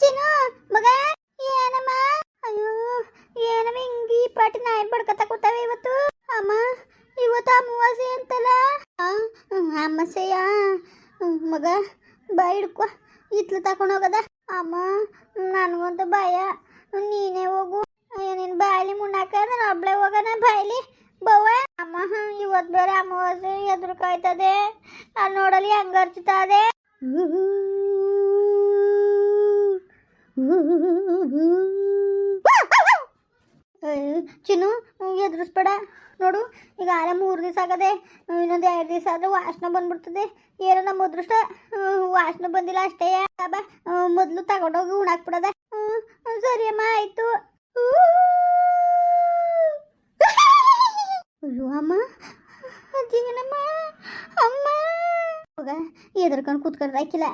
ಚಿನ್ನು, ಮಗ, ಏನಮ್ಮ? ಅಯ್ಯೋ, ಏನಮ್ಮ ಹಿಂಗಿ ಪಾಟಿ ನಾಯಿ ಬಡ್ಕತ ಕೂತಾವೆ ಇವತ್ತು? ಅಮ್ಮ, ಇವತ್ತು ಅಮಾವಾಸ್ಯೆ ಅಂತಲ್ಲ? ಅಮ್ಮಸೆಯ ಮಗ, ಬಾಯ್ ಹಿಡ್ಕೊ ಇತ್ಲು ತಕೊಂಡು ಹೋಗದ. ಅಮ್ಮ, ನನಗಂತೂ ಭಯ. ನೀನೇ ಹೋಗು. ನಿನ್ ಬಾಯಲ್ಲಿ ಮುನ್ನಾಕ ನಾನು ಒಬ್ಳೆ ಹೋಗೋಣ ಬಾಯಲ್ಲಿ? ಬವ್ವ, ಅಮ್ಮ, ಇವತ್ತು ಬೇರೆ ಅಮಾವಾಸ್ಯೆ ಎದುರು ಕಾಯ್ತದೆ. ಅಲ್ಲಿ ನೋಡಲಿ ಹೆಂಗ ಅರ್ಚುತ್ತದೆ ಚಿನ್ನು ಎದುರಿಸ್ಬೇಡ. ನೋಡು, ಈಗ ಆಲೆ ಮೂರು ದಿವಸ ಆಗದೆ ಇನ್ನೊಂದು ಎರಡು ದಿವಸ ಆದರೆ ವಾಸನೆ ಬಂದ್ಬಿಡ್ತದೆ. ಏನೋ ನಮ್ಮ ಅದೃಷ್ಟ ವಾಸನೆ ಬಂದಿಲ್ಲ ಅಷ್ಟೇ. ಬಾ ಮೊದಲು ತಗೊಂಡೋಗಿ ಉಣಾಕ್ಬಿಡದ. ಸರಿ ಅಮ್ಮ, ಆಯ್ತು. ಅಮ್ಮ ಜೀವನಮ್ಮ ಅಮ್ಮ. ಹೋಗ, ಎದ್ರಕೊಂಡು ಕೂತ್ಕೊಂಡ್ರೆ ಹಾಕಿಲ್ಲ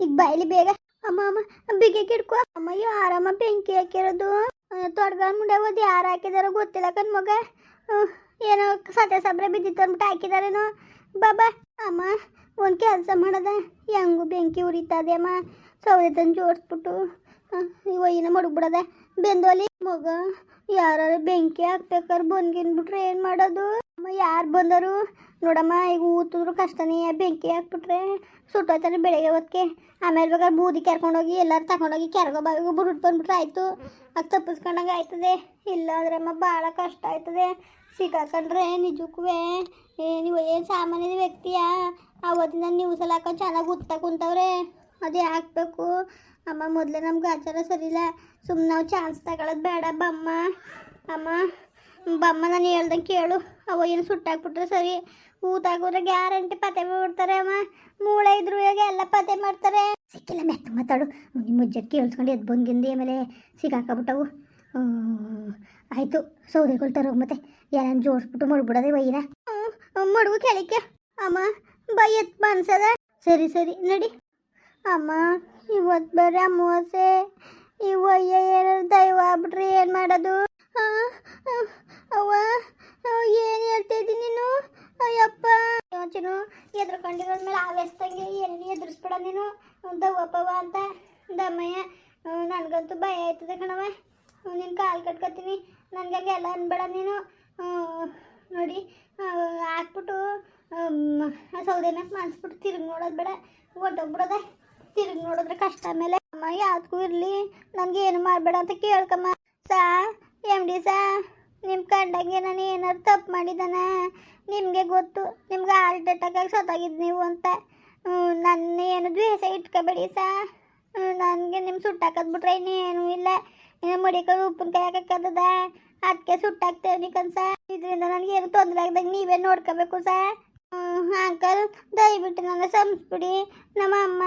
ಈಗ ಬಾಯಲ್ಲಿ ಬೇಗ, ಅಮ್ಮ ಅಮ್ಮ. ಬಿಗೆ ಕಿಡ್ಕೊ ಅಮ್ಮಯ್ಯೋ, ಆರಾಮ ಬೆಂಕಿ ಹಾಕಿರೋದು ತೊಡ್ಗಳ ಮುಂಡೆ ಓದಿ ಯಾರು ಹಾಕಿದಾರೋ ಗೊತ್ತಿಲ್ಲ ಕಣ್ ಮಗ. ಏನೋ ಸತ್ಯ ಸಬ್ರೆ ಬಿದ್ದಿತ್ತು ಅಂದ್ಬಿಟ್ಟು ಹಾಕಿದಾರೇನೋ. ಬಾಬಾ, ಅಮ್ಮ, ಒಂದು ಕೆಲಸ ಮಾಡದ. ಹೆಂಗು ಬೆಂಕಿ ಉರಿತಾದೆ ಅಮ್ಮ. ಸೌದೆ ತಂದು ಜೋಡಿಸ್ಬಿಟ್ಟು ಒಯ್ಯಿನ ಮಡಗ್ಬಿಡದ ಬೆಂದೋಲಿ ಮಗ ಯಾರು ಬೆಂಕಿ ಹಾಕ್ಬೇಕಾದ್ರೆ ಬಂದ್ಗಿನ್ಬಿಟ್ರೆ ಏನು ಮಾಡೋದು? ಅಮ್ಮ, ಯಾರು ಬಂದರು? ನೋಡಮ್ಮ, ಈಗ ಊತಿದ್ರು ಕಷ್ಟನೇ, ಬೆಂಕಿ ಹಾಕ್ಬಿಟ್ರೆ ಸುಟ್ಟೋಯ್ತಾನೆ ಬೆಳಗ್ಗೆ ಹೊತ್ತಿಗೆ ಆಮೇಲೆ ಬೇಕಾದ್ರೆ ಬೂದಿ ಕೆರ್ಕೊಂಡೋಗಿ, ಎಲ್ಲರೂ ತಗೊಂಡೋಗಿ ಕೆರ್ಗೋ ಬಾವಿಗೆ ಬುರುಟ್ ಬಂದ್ಬಿಟ್ರೆ ಆಯಿತು. ಅದು ತಪ್ಪಿಸ್ಕೊಂಡಂಗೆ ಆಯ್ತದೆ. ಇಲ್ಲ ಅಮ್ಮ ಭಾಳ ಕಷ್ಟ ಆಯ್ತದೆ. ಸಿಗಾಕಂಡ್ರೆ ನಿಜಕ್ಕೂ ನೀವು ಏನು ಸಾಮಾನ್ಯದ ವ್ಯಕ್ತಿಯ? ಆವತ್ತಿನ ನ್ಯೂಸಲ್ಲಿ ಹಾಕೋ ಚೆನ್ನಾಗಿ ಉತ್ತಾ ಕುಂತವ್ರೆ. ಅದೇ ಹಾಕ್ಬೇಕು. ಅಮ್ಮ, ಮೊದಲೇ ನಮ್ಗೆ ಆಚಾರ ಸರಿಲ್ಲ ಸುಮ್ಮನೆ ನಾವು ಚಾನ್ಸ್ ತಗೊಳ್ಳೋದು ಬೇಡ ಬಮ್ಮ. ಅಮ್ಮ, ಬಮ್ಮ ನಾನು ಹೇಳ್ದಂಗೆ ಕೇಳು. ಅವ ಏನು ಸುಟ್ಟಾಕ್ಬಿಟ್ರೆ ಸರಿ. ಊತ ಊತಾಕೋದ್ರೆ ಗ್ಯಾರಂಟಿ ಪತೆ ಮಾಡ್ಬಿಡ್ತಾರೆ ಅಮ್ಮ. ಮೂಳೆ ಇದ್ರು ಈಗ ಎಲ್ಲ ಪತೆ ಮಾಡ್ತಾರೆ. ಸಿಕ್ಕಿಲ್ಲ ಮೆತ್ತ ಮಾತಾಡು. ನಿಮ್ಮ ಮುಜ್ಜಕ್ಕೆ ಕೇಳಿಸ್ಕೊಂಡು ಎದ್ದು ಬಂದಿಂದು ಆಮೇಲೆ ಸಿಗಾಕಬಿಟ್ಟವು. ಆಯಿತು ಸೌದೆಗಳು ತರೋಗಿ ಮತ್ತೆ. ಎಲ್ಲ ಜೋಡಿಸ್ಬಿಟ್ಟು ಮಡ್ಬಿಡೋದೆ ವೈನ. ಮಡುಗು ಕೆಳಕ್ಕೆ. ಅಮ್ಮ, ಬೈ ಎತ್ ಬನ್ಸದ ಸರಿ ಸರಿ, ನಡಿ. ಅಮ್ಮ ಇವತ್ತು ಬರ ಮೋಸೆ. ಇವ ಏನಾರು ದೈವ ಬಿಡ್ರಿ ಏನು ಮಾಡೋದು? ಅವ್ವ ಏನು ಹೇಳ್ತಾ ಇದ್ದೀನಿ ನೀನು? ಅಯ್ಯಪ್ಪ. ಯೋಚನು ಎದ್ರಕೊಂಡಿರೋ ಮೇಲೆ ಆವೇಸ್ದಂಗೆ ಎಲ್ಲಿ ಎದುರಿಸ್ಬಿಡ ನೀನು. ದವ್ವಪ್ಪವ ಅಂತ. ದಮ್ಮಯ್ಯ ನನಗಂತೂ ಭಯ ಆಯ್ತದೆ ಕಣವ ನಿನ್ನ ಕಾಲು ಕಟ್ಕೊತೀನಿ. ನನಗೆ ಎಲ್ಲ ಅನ್ಬೇಡ ನೀನು. ನೋಡಿ ಹಾಕ್ಬಿಟ್ಟು ಆಮ್, ಮಾಡಿಸ್ಬಿಟ್ಟು ತಿರುಗಿ ನೋಡೋದು ಬೇಡ. ಹೊಟ್ಟೋಗ್ಬಿಡೋದ ತಿರುಗಿ ನೋಡಿದ್ರೆ ಕಷ್ಟ ಮೇಲೆ ಅಮ್ಮ ಯಾವ್ದಕ್ಕೂ ಇರಲಿ, ನನಗೆ ಏನು ಮಾಡಬೇಡ ಅಂತ ಕೇಳ್ಕಮ್ಮ. ಸಾ ಎಂ ಡಿ ಸಾ ನಿಮ್ಮ ಕಂಡಂಗೆ ನಾನು ಏನಾದ್ರು ತಪ್ಪು ಮಾಡಿದ್ದಾನೆ? ನಿಮಗೆ ಗೊತ್ತು, ನಿಮ್ಗೆ ಹಾರ್ಟ್ ಅಟ್ಯಾಕ್ ಆಗಿ ಸತ್ತಾಗಿದ್ದು ನೀವು ಅಂತ. ನನ್ನ ಏನು ದ್ವೇಷ ಇಟ್ಕೋಬೇಡಿ ಸಾ. ನನಗೆ ನಿಮ್ಮ ಸುಟ್ಟಾಕದ್ಬಿಟ್ರೆ ಇನ್ನೇನು ಇಲ್ಲ. ಇನ್ನು ಮಡಿಕೊಂಡು ಉಪ್ಪಿನಕಾಯಿ ಹಾಕಕ್ಕದ ಅದಕ್ಕೆ ಸುಟ್ಟಾಕ್ತೇವೆ ಕನ್ಸ ಇದರಿಂದ ಏನು ತೊಂದರೆ ಆಗ್ದಾಗ ನೀವೇ ನೋಡ್ಕೋಬೇಕು ಸಾ. ಅಂಕಲ್ ದಯವಿಟ್ಟು ನನ್ನ ಸಂಸ್ಬಿಡಿ ನಮ್ಮ ಅಮ್ಮ.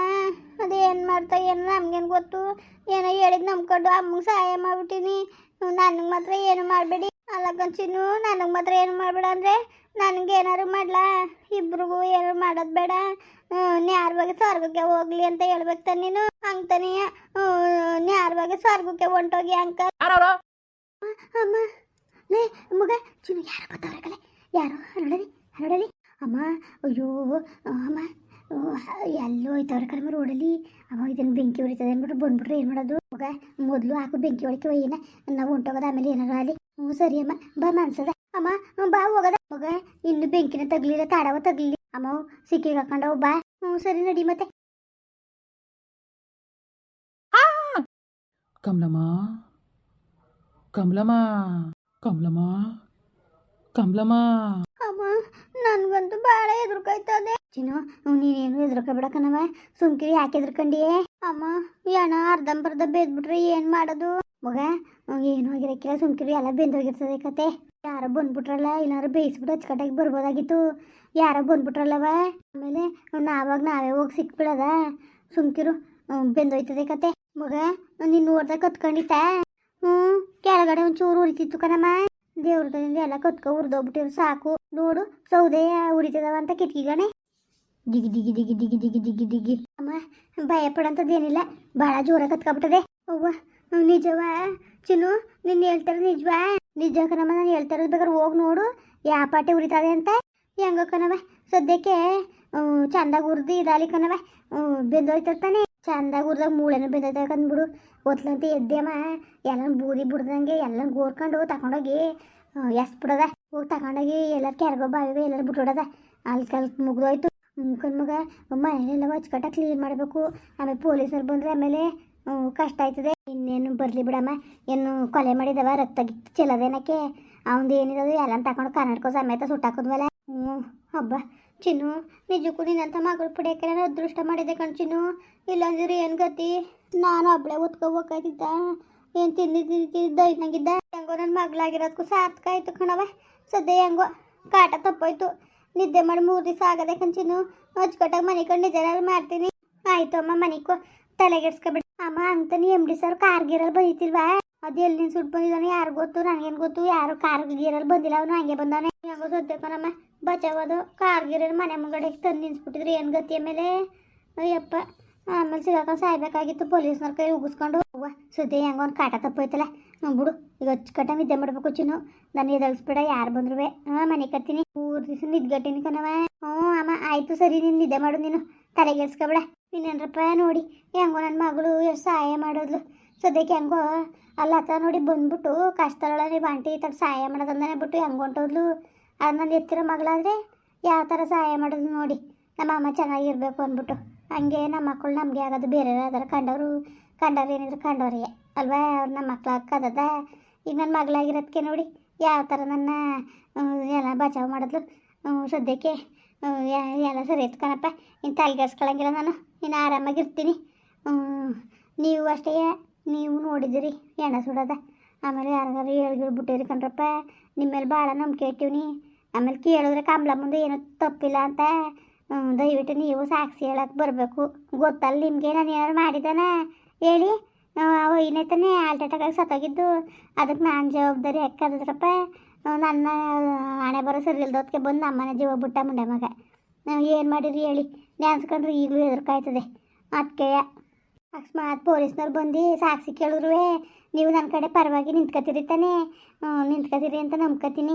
ಅದೇನು ಮಾಡ್ತಾ ಏನು ನಮ್ಗೇನು ಗೊತ್ತು? ಏನೋ ಹೇಳಿದ್ ನಂಬ್ಕೊಂಡು ಅಮ್ಮಗೆ ಸಹಾಯ ಮಾಡ್ಬಿಟ್ಟಿನಿ. ನನಗೆ ಮಾತ್ರ ಏನು ಮಾಡಬೇಡಿ. ಅಲ್ಲಕ್ಕಂಚಿನು ನನಗೆ ಮಾತ್ರ ಏನು ಮಾಡಬೇಡ ಅಂದರೆ ನನಗೆ ಏನಾದ್ರು ಮಾಡ್ಲಾ? ಇಬ್ರಿಗೂ ಏನು ಮಾಡೋದು ಬೇಡ. ನ್ಯಾರವಾಗಿ ಸ್ವರ್ಗಕ್ಕೆ ಹೋಗ್ಲಿ ಅಂತ ಹೇಳ್ಬೇಕು ತಾನೆ ನೀನು. ಹಂಗೆ ನ್ಯಾರ್ವಾಗ ನ್ಯಾರವಾಗಿ ಸ್ವರ್ಗಕ್ಕೆ ಹೊಂಟೋಗಿ ಅಂಕಲ್? ಅಮ್ಮ ಲೇ ಮಗ ಚಿನ್ನ ಯಾರು ಬರ್ತಾವ್ರೆ ಕಲೆ ಯಾರು? ನೋಡಲಿ ನೋಡಲಿ ಅಮ್ಮ, ಅಯ್ಯೋ ಅಮ್ಮ ಎಲ್ಲೋ ಹೋಯ್ತವ್ರೆ ಕಡಿಮೆ ರೋಡಲ್ಲಿ ಅಮ್ಮ ಇದನ್ನು ಬೆಂಕಿ ಹೊಡಿತದೆ ಅಂದ್ಬಿಟ್ಟು ಬಂದ್ಬಿಟ್ರೆ ಏನು ಮಾಡೋದು? ಮಗ ಮೊದಲು ಹಾಕು ಬೆಂಕಿ ಒಳಕ್ಕೆ ಒಯ್ಯನ ನಾವು ಹೊಂಟೋಗೋದು ಆಮೇಲೆ ಏನಾರ ಅಲ್ಲಿ ಹ್ಞೂ, ಸರಿ ಅಮ್ಮ, ಬಾ ಮನ್ಸದ ಅಮ್ಮ ಬಾ ಹೋಗದ. ಮಗ ಇನ್ನು ಬೆಂಕಿನ ತಗ್ಲಿಲ್ಲ, ತಾಡವ ತಗ್ಲಿಲ್ಲ ಅಮ್ಮ ಸಿಕ್ಕಿಗೆ ಹಾಕೊಂಡವು ಬಾ. ಹ್ಞೂ, ಸರಿ ನಡಿ ಮತ್ತೆ. ಕಮಲಮ್ಮ ಕಮಲಮ್ಮ ಕಮಲಮ್ಮ ಕಮಲಮ್ಮ. ನನ್ಗಂತೂ ಬಹಳ ಎದುರ್ಕಾಯ್ತದೆ ಚಿನ್ನು ನೀನೇನು ಎದುರ್ಕೋಬೇಡಕನವ ಸುಮ್ಕಿರಿ, ಯಾಕೆ ಎದುರ್ಕೊಂಡಿಯೇ ಅಮ್ಮ ಏನ ಅರ್ಧಂಬರ್ಧ ಬೇದ್ಬಿಟ್ರೆ ಏನು ಮಾಡೋದು? ಮಗ ಏನು ಆಗಿರಕ್ಕಿಲ್ಲ, ಸುಮ್ಕಿರಿ, ಎಲ್ಲ ಬೆಂದೋಗಿರ್ತದೆ ಕತೆ. ಯಾರೋ ಬಂದ್ಬಿಟ್ರಲ್ಲ ಇಲ್ಲಾರು ಬೇಯಿಸ್ಬಿಟ್ಟು ಅಚ್ಚುಕಟ್ಟಾಗಿ ಬರ್ಬೋದಾಗಿತ್ತು. ಯಾರೋ ಬಂದ್ಬಿಟ್ರಲ್ಲವ? ಆಮೇಲೆ ನಾವಾಗ ನಾವೇ ಹೋಗಿ ಸಿಕ್ಬಿಡದ. ಸುಮ್ಕಿರು ಬೆಂದೋಯ್ತದೆ ಕತೆ. ಮಗ, ನೀನು ನೋಡ್ದಾಗ ಕತ್ಕೊಂಡಿತ್ತ ಹ್ಞೂ ಕೆಳಗಡೆ ಒಂಚೂರು ಉರಿತಿತ್ತು ಕಣಮ್ಮ. ದೇವ್ರದಿಂದ ಎಲ್ಲ ಕತ್ಕೊ ಉರ್ದೋಗ್ಬಿಟ್ಟಿರು, ಸಾಕು. ನೋಡು, ಸೌದೆ ಉರಿತದವ ಅಂತ ಕಿಟಕಿಗಣೆ. ದಿಗಿ ದಿಗಿ ದಿಗಿ ದಿಗಿ ದಿಗಿ ದಿಗಿ ದಿಗಿ. ಅಮ್ಮ, ಭಯ ಪಡೋಂಥದ್ದೇನಿಲ್ಲ ಭಾಳ ಜೋರ ಕತ್ಕೊಬಿಟ್ಟದೆ. ಅವ್ವ, ನಿಜವಾ, ಚಿನ್ನು ನಿನ್ನ ಹೇಳ್ತಾರ ನಿಜವಾ. ನಿಜ ಕಣಮ್ಮ, ನಾನು ಹೇಳ್ತಾ ಇರೋದು ಬೇಕಾದ್ರೆ ಹೋಗಿ ನೋಡು. ಯಾವ ಪಾಟೆ ಉರಿತದೆ ಅಂತ. ಹೆಂಗ ಕಣವ ಸದ್ಯಕ್ಕೆ ಚಂದಾಗ ಉರ್ದು ಇದಾಲಿ ಕಣವ ಬೆಂದೋಯ್ತಾನೆ ಚಂದಾಗಿ ಉರ್ದಾಗ ಮೂಳೆನ ಬಿದ್ದೈತೆ ಕಂದ್ಬಿಡು. ಒತ್ಲಂತ ಎದ್ದೇಮ್ಮ ಎಲ್ಲ ಬೂದಿ ಬಿಡ್ದಂಗೆ ಎಲ್ಲ ಗೋರ್ಕೊಂಡು ತಗೊಂಡೋಗಿ ಎಸ್ ಬಿಡದ? ಹೋಗಿ ತಗೊಂಡೋಗಿ ಎಲ್ಲರ ಕೆರೆಗೋ ಬಾವಿಗೆ ಎಲ್ಲರೂ ಬಿಟ್ಬಿಡದ. ಅಲ್ಲಿ ಕಲ್ ಮುಗ್ದೋಯ್ತು. ಮುಖನ್ ಮಗ ಮನೆಯಲ್ಲೆಲ್ಲ ಹಚ್ಕಟ್ಟ ಕ್ಲೀನ್ ಮಾಡಬೇಕು. ಆಮೇಲೆ ಪೊಲೀಸರು ಬಂದರೆ ಆಮೇಲೆ ಕಷ್ಟ ಆಯ್ತದೆ. ಇನ್ನೇನು ಬರಲಿ ಬಿಡಮ್ಮ. ಏನು ಕೊಲೆ ಮಾಡಿದವ, ರಕ್ತ ಗಿತ್ತು ಚೆಲ್ಲದೇನಕ್ಕೆ? ಅವಂದು ಏನಿರೋದು ಎಲ್ಲ ತಗೊಂಡು ಕರ್ನಾಟಕ ಸಮೇತ ಸುಟ್ಟಾಕಿದ್ವಲ್ಲ ಹ್ಞೂ ಹಬ್ಬ. ಚಿನ್ನು, ನಿಜಕ್ಕೂ ನಿನ್ನಂಥ ಮಗಳು ಪಡೆಯಕ್ಕೆ ಅದೃಷ್ಟ ಮಾಡಿದೆ ಕಣ್ ಚಿನ್ನು. ಇಲ್ಲಾಂದ್ರೆ ಏನು ಗತಿ? ನಾನು ಒಬ್ಬಳೆ ಓದ್ಕೋಬೇಕಾಯ್ತಿದ್ದ ಏನು ತಿಂದಿದ್ದ ದೈನಂಗಿದ್ದ ಹೆಂಗೋ ನನ್ನ ಮಗಳಾಗಿರೋದಕ್ಕೂ ಸಾರ್ಥಕ ಆಯ್ತು ಕಣವ ಸದ್ಯ ಹೆಂಗೋ ಕಾಟ ತಪ್ಪೋಯ್ತು. ನಿದ್ದೆ ಮಾಡಿ ಮೂರು ದಿವಸ ಆಗದೆ ಕಂಚಿನು ಹಚ್ಕೊಟ್ಟಾಗ ಮನೆ ಕಂಡು ನಿದ್ದೆ ಮಾಡ್ತೀನಿ. ಆಯ್ತು ಅಮ್ಮ, ಮನಿಕೋ. ತಲೆಗೆಡ್ಸ್ಕೊಬಿಡಿ ಅಮ್ಮ ಅಂತಾನೆ ಎಂ ಡಿ ಸರ್ ಕಾರ್ ಕಾರ್ಗಿರಲ್ಲಿ ಬೈತಿಲ್ವಾ ಅದು ಎಲ್ಲಿಂದ ಸುಟ್ಟು ಬಂದಿದ್ದಾನೆ? ಯಾರು ಗೊತ್ತು? ನನಗೇನು ಗೊತ್ತು? ಯಾರು ಕಾರ್ ಕಾರ್ಗಿರಲ್ಲಿ ಬಂದಿಲ್ಲ ಅವನು? ಹಂಗೆ ಬಂದಾನೆ. ಹೆಂಗೋ ಕಣಮ್ಮ ಕಾರ್ ಕಾರ್ಗಿರಲ್ಲಿ ಮನೆ ಮುಂಗಡೆ ತಂದು ನಿನ್ಸ್ಬಿಟ್ಟಿದ್ರು ಏನು ಗತಿ ಮೇಲೆ? ಅಯ್ಯಪ್ಪ. ಆಮೇಲೆ ಸಿಗಾಕ ಸಾಯ್ಬೇಕಾಗಿತ್ತು. ಪೊಲೀಸ್ನವ್ರ ಕೈ ಉಗಿಸ್ಕೊಂಡು ಹೋಗುವ. ಸುದ್ದಿ ಹೆಂಗೆ ಒಂದು ಕಾಟ ತಪ್ಪೋಯ್ತಲ್ಲ. ಹ್ಞೂ ಬಿಡು. ಈಗ ಅಚ್ಚುಕಟ್ಟ ನಿದ್ದೆ ಮಾಡ್ಬೇಕು ಚಿನ್ನು. ನಾನು ಎದಳಿಸ್ಬೇಡ ಯಾರು ಬಂದ್ರು ಹಾಂ, ಮನೆ ಕತ್ತೀನಿ ಮೂರು ದಿವಸ ನಿದ್ಗಟ್ಟಿನಿ ಕಣವ ಹ್ಞೂ, ಅಮ್ಮ, ಆಯಿತು ಸರಿ ನೀನು ನಿದ್ದೆ ಮಾಡು ನೀನು. ತಲೆಗೆಡ್ಸ್ಕೊಬೇಡ ಇನ್ನೇನ್ರಪ್ಪ ನೋಡಿ. ಹೆಂಗೋ ನನ್ನ ಮಗಳು ಎಷ್ಟು ಸಹಾಯ ಮಾಡೋದ್ಲು. ಸದ್ಯಕ್ಕೆ ಹೆಂಗೋ ಅಲ್ಲ ಆತ ನೋಡಿ ಬಂದ್ಬಿಟ್ಟು ಕಷ್ಟದೊಳಗೆ ನೀವು ಬಂಟಿ ಈ ಸಹಾಯ ಮಾಡೋದಂದನೆ ಬಿಟ್ಟು ಹೆಂಗೆ ಹೊಂಟೋದ್ಲು. ಅದು ನನ್ನ ಎತ್ತಿರೋ ಮಗಳಾದರೆ ಯಾವ ಥರ ಸಹಾಯ ಮಾಡೋದು ನೋಡಿ. ನಮ್ಮ ಅಮ್ಮ ಚೆನ್ನಾಗಿರ್ಬೇಕು ಅಂದ್ಬಿಟ್ಟು. ಹಂಗೆ ನಮ್ಮ ಮಕ್ಕಳು ನಮಗೆ ಆಗೋದು ಬೇರೆ ಯಾವ್ದಾರು ಕಂಡವರು ಕಂಡವ್ರು ಏನಿದ್ರು ಕಂಡವ್ರಿಗೆ ಅಲ್ವಾ? ಅವ್ರು ನಮ್ಮ ಮಕ್ಳು ಕದದ ಈಗ ನನ್ನ ಮಗಳಾಗಿರೋದಕ್ಕೆ ನೋಡಿ ಯಾವ ಥರ ನನ್ನ ಎಲ್ಲ ಬಚಾವ್ ಮಾಡಿದ್ಲು. ಸದ್ಯಕ್ಕೆ ಎಲ್ಲ ಸರಿ ಇತ್ತು ಕಣಪ್ಪ. ಇನ್ನು ತಲೆಗೆಡ್ಸ್ಕೊಳಂಗಿಲ್ಲ ನಾನು. ಇನ್ನು ಆರಾಮಾಗಿರ್ತೀನಿ ನೀವು ಅಷ್ಟೇ, ನೀವು ನೋಡಿದಿರಿ ಎಣ್ಣೆ ಸುಡೋದ. ಆಮೇಲೆ ಯಾರಿಗಾರು ಹೇಳಿಗಳು ಬಿಟ್ಟಿರಿ ಕಣ್ರಪ್ಪ. ನಿಮ್ಮ ಮೇಲೆ ಭಾಳ ನಂಬಿಕೆ ಇಟ್ಟಿವ್ನಿ. ಆಮೇಲೆ ಕೇಳಿದ್ರೆ ಕಂಬಳ ಮುಂದೆ ಏನೂ ತಪ್ಪಿಲ್ಲ ಅಂತ ದಯವಿಟ್ಟು ನೀವು ಸಾಕ್ಷಿ ಹೇಳಕ್ಕೆ ಬರಬೇಕು. ಗೊತ್ತಲ್ಲ ನಿಮಗೆ ನಾನು ಏನಾರು ಮಾಡಿದ್ದಾನ ಹೇಳಿ. ಅವ ಏನೈತಾನೆ ಹಾರ್ಟ್ ಅಟ್ಯಾಕಾಗಿ ಸತ್ತೋಗಿದ್ದು. ಅದಕ್ಕೆ ನಾನು ಜವಾಬ್ದಾರಿ ಹಾಕದ್ರಪ್ಪ ನನ್ನ, ಹಣೆ ಬರೋ ಸರಿ ಇಲ್ದೋದಕ್ಕೆ ಬಂದು ನಮ್ಮನೆ ಜೀವ ಬಿಟ್ಟ ಮುಂಡೆ ಮಗ. ಏನು ಮಾಡಿರಿ ಹೇಳಿ. ನ್ಯಾನ್ಸ್ಕೊಂಡ್ರೆ ಈಗಲೂ ಹೆದರ್ಕಾಯ್ತದೆ. ಅದಕ್ಕೆ ಅಕಸ್ಮಾತ್ ಪೊಲೀಸ್ನವ್ರು ಬಂದು ಸಾಕ್ಷಿ ಕೇಳಿದ್ರು ನೀವು ನನ್ನ ಕಡೆ ಪರವಾಗಿ ನಿಂತ್ಕೊತೀರಿ ತಾನೇ? ನಿಂತ್ಕೊತೀರಿ ಅಂತ ನಂಬ್ಕೊತೀನಿ